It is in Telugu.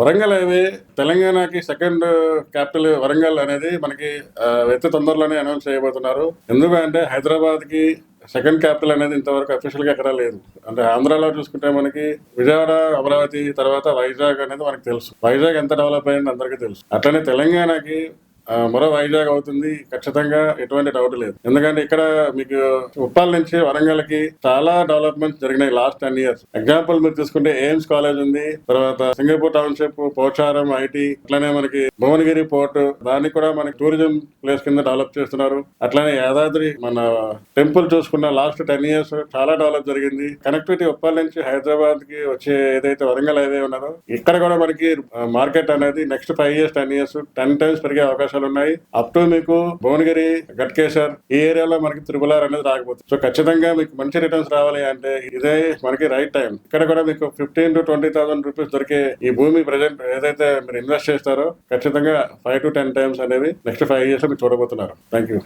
వరంగల్ హైవే తెలంగాణకి సెకండ్ క్యాపిటల్ uh, వరంగల్ అనేది మనకి ఆ, అతి తొందరలోనే అనౌన్స్ చేయబోతున్నారు. ఎందుకంటే హైదరాబాద్కి సెకండ్ క్యాపిటల్ అనేది ఇంతవరకు అఫీషియల్గా ఎక్కడా లేదు. అంటే ఆంధ్రాలో చూసుకుంటే మనకి విజయవాడ అమరావతి తర్వాత వైజాగ్ అనేది మనకి తెలుసు. వైజాగ్ ఎంత డెవలప్ అయింది అందరికీ తెలుసు. అట్లనే తెలంగాణకి మరో వైజాగ్ అవుతుంది. ఖచ్చితంగా ఎటువంటి డౌట్ లేదు. ఎందుకంటే ఇక్కడ మీకు ఉప్పాల నుంచి వరంగల్కి చాలా డెవలప్మెంట్స్ జరిగినాయి లాస్ట్ టెన్ ఇయర్స్ ఎగ్జాంపుల్ మీరు తీసుకుంటే ఎయిమ్స్ కాలేజ్ ఉంది. తర్వాత సింగపూర్ టౌన్షిప్ పోచారం ఐటీ అట్లనే మనకి భువనగిరి పోర్ట్ దాన్ని కూడా మనకి టూరిజం ప్లేస్ కింద డెవలప్ చేస్తున్నారు. అట్లనే యాదాద్రి మన టెంపుల్ చూసుకున్న లాస్ట్ టెన్ ఇయర్స్ చాలా డెవలప్ జరిగింది. కనెక్టివిటీ ఉప్పాల నుంచి హైదరాబాద్కి వచ్చే ఏదైతే వరంగల్ హైవే ఉన్నదో ఇక్కడ కూడా మనకి మార్కెట్ అనేది next five years ten years ten times పెరిగే అవకాశాలు ఉన్నాయి అప్ టు మీకు భువనగిరి గట్కేశ్వర్ ఈ ఏరియాలో మనకి త్రిపులార్ అనేది రాకపోతుంది సో ఖచ్చితంగా మీకు మంచి రిటర్న్స్ రావాలి అంటే ఇదే మనకి రైట్ టైం ఇక్కడ కూడా మీకు fifteen to twenty thousand rupees దొరికే ఈ భూమి ప్రజెంట్ ఏదైతే మీరు ఇన్వెస్ట్ చేస్తారో ఖచ్చితంగా ఫైవ్ టు టెన్ టైమ్స్ అనేవి నెక్స్ట్ ఫైవ్ ఇయర్స్ మీరు చూడబోతున్నారు. Thank you